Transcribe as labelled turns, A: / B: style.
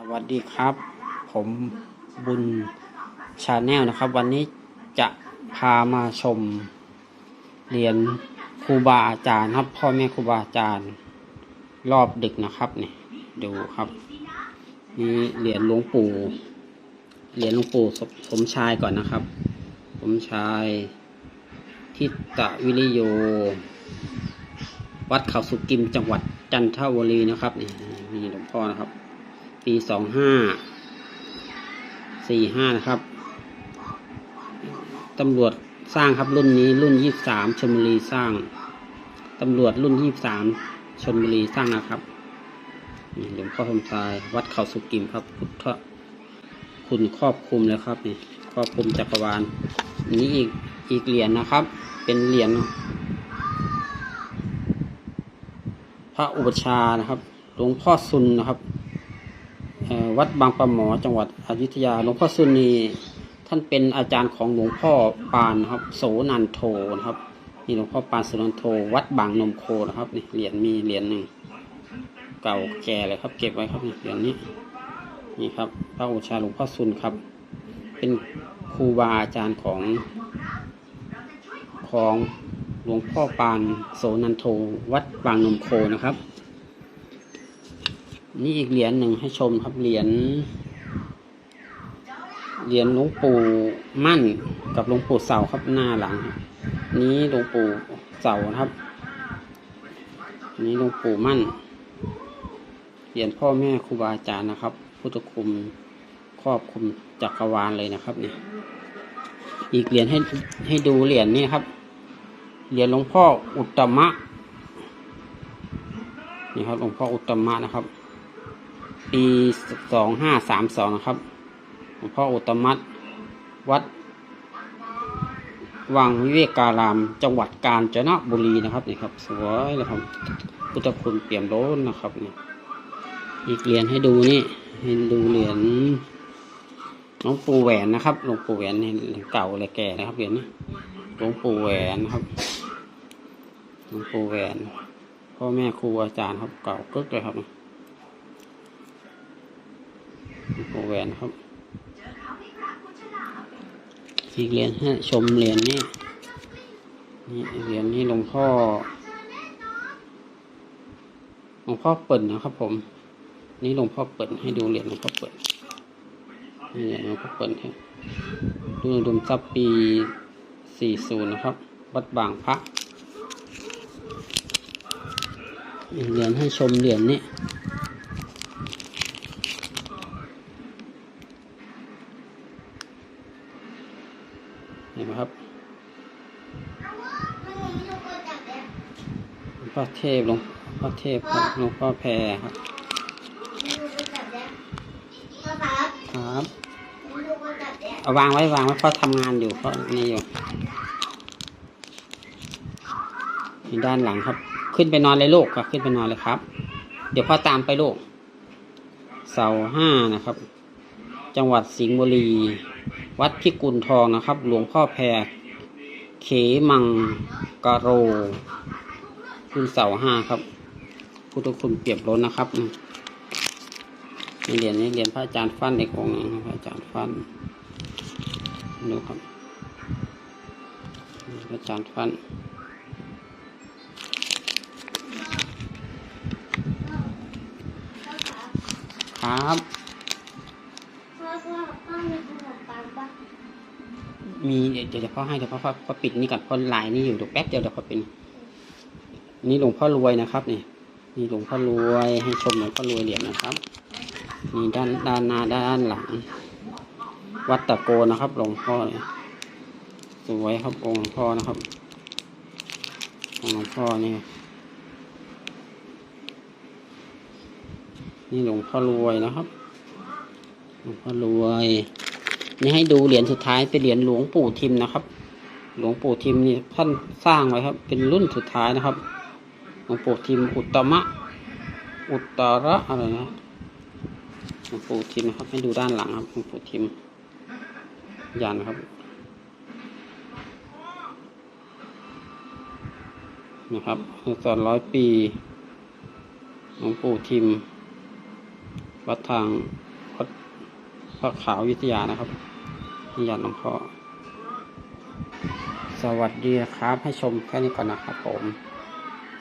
A: สวัสดีครับ ผมบุญชาแนลนะครับ วันนี้จะพามาชมเหรียนครูบาอาจารย์ครับ พ่อแม่ครูบาอาจารย์รอบดึกนะครับเนี่ยดูครับนี่เหรียญหลวงปู่เหรียญหลวงปู่สมชายก่อนนะครับ สมชายทิตวิริโย วัดเขาสุกิมจังหวัดจันทบุรีนะครับนี่นี่หลวงพ่อนะครับ ปีสองห้าสี่ห้านะครับตำรวจสร้างครับรุ่นนี้รุ่นยี่สามชลบุรีสร้างตำรวจรุ่นยี่สามชลบุรีสร้างนะครับหลวงพ่อสมชายวัดเขาสุกิมครับพุทธคุณครอบคลุมแล้วครับนี่ครอบคลุมจักรวาลนี้อีกอีกเหรียญนะครับ เป็นเหรียญพระอุปชานะครับหลวงพ่อซุนนะครับ วัดบางปะหมอจังหวัดอยุธยาหลวงพ่อสุนีท่านเป็นอาจารย์ของหลวงพ่อปานครับโสนันโทนะครับนี่หลวงพ่อปานโสนันโท วัดบางนมโคนะครับนี่เหรียญมีเหรียญหนึ่งเก่าแก่เลยครับ เก็บไว้ครับเหรียญนี้นี่ครับพระอุชาหลวงพ่อสุนครับ เป็นครูบาอาจารย์ของของหลวงพ่อปานโสนันโท วัดบางนมโคนะครับ นี่อีกเหรียญหนึ่งให้ชมครับเหรียญเหรียญหลวงปู่มั่นกับหลวงปู่เสาครับหน้าหลัง นี้หลวงปู่เสาครับ นี้หลวงปู่มั่นเหรียญพ่อแม่ครูบาอาจารย์นะครับ พุทธคุมครอบคุมจักรวาลเลยนะครับเนี่ยอีกเหรียญให้ให้ดูเหรียญนี้ครับเหรียญหลวงพ่ออุตตมะนี่ครับหลวงพ่ออุตตมะนะครับ ปีสองห้าสามสองนะครับหลวงพ่ออุตมัตวัด วังวิเวการาม จังหวัดกาญจนบุรีนะครับนี่ครับ สวยเลยครับ พุทธคุณเปี่ยมล้นนะครับนี่อีกเหรียญให้ดูนี่ให้ดูเหรียญหลวงปู่แหวนนะครับหลวงปู่แหวนนี่เก่าเลยแก่นะครับเหรียญนี้หลวงปู่แหวนครับหลวงปู่แหวนพ่อแม่ครูอาจารย์ครับเก่ากึกเลยครับ แหวนครับอีกเหรียญให้ชมเหรียญนี่นี่เหรียญนี้หลวงพ่อหลวงพ่อเปิ่นะครับ ผม นี่หลวงพ่อเปิ่นให้ดูเหรียญหลวงพ่อเปิ่นนี่เหรียญหลวงพ่อเปิ่นครับดูดุมทรัพย์ปีสี่ศูนย์นะครับ วัดบางพระอีกเหรียญให้ชมเหรียญนี้ เห็นไหมครับพ่อเทพหลวงพ่อเทพครับหลวงพ่อแพรครับครับเอาวางไว้วางไว้เพราะทำงานอยู่เพราะนี่อยู่นี่ด้านหลังครับ ขึ้นไปนอนเลยลูกก็ขึ้นไปนอนเลยครับ เดี๋ยวพ่อตามไปลูกเสาห้านะครับ จังหวัดสิงห์บุรี วัดพิกุลทองนะครับ หลวงพ่อแพรเขมังกะโร คุณเสาห้าครับพุทธคุณเปรียบล้นนะครับในเหรียญนี้เหรียญพระอาจารย์ฟันอีกองค์หนึงพระอาจารย์ฟันดูครับพระอาจารย์ฟันครับ มีเดี๋ยวเดี๋ยวพ่อให้เดี๋ยวพ่อพ่อปิดนี่ก่อนพ่อลายนี่อยู่เดี๋ยวแป๊บเดียวเดี๋ยวพ่อปิดนี่หลวงพ่อรวยนะครับนี่นี่หลวงพ่อรวยให้ชมหลวงพ่อรวยเหรียญนะครับนี่ด้านด้านหน้าด้านหลัง วัดตะโกนะครับหลวงพ่อเนี่ยสวยครับองค์หลวงพ่อนะครับองค์หลวงพ่อนี่นี่หลวงพ่อรวยนะครับหลวงพ่อรวย นี่ให้ดูเหรียญสุดท้ายเป็นเหรียญหลวงปู่ทิมนะครับ หลวงปู่ทิมนี่ท่านสร้างไว้ครับ เป็นรุ่นสุดท้ายนะครับ หลวงปู่ทิมอุตมะ อุตระอะไรนะหลวงปู่ทิมนะครับ ให้ดูด้านหลังครับหลวงปู่ทิมยันครับนะครับสอนร้อยปี หลวงปู่ทิม วัดทาง พระขาววิทยานะครับนิยานหลวงพ่อสวัสดีครับ ให้ชมแค่นี้ก่อนนะครับผม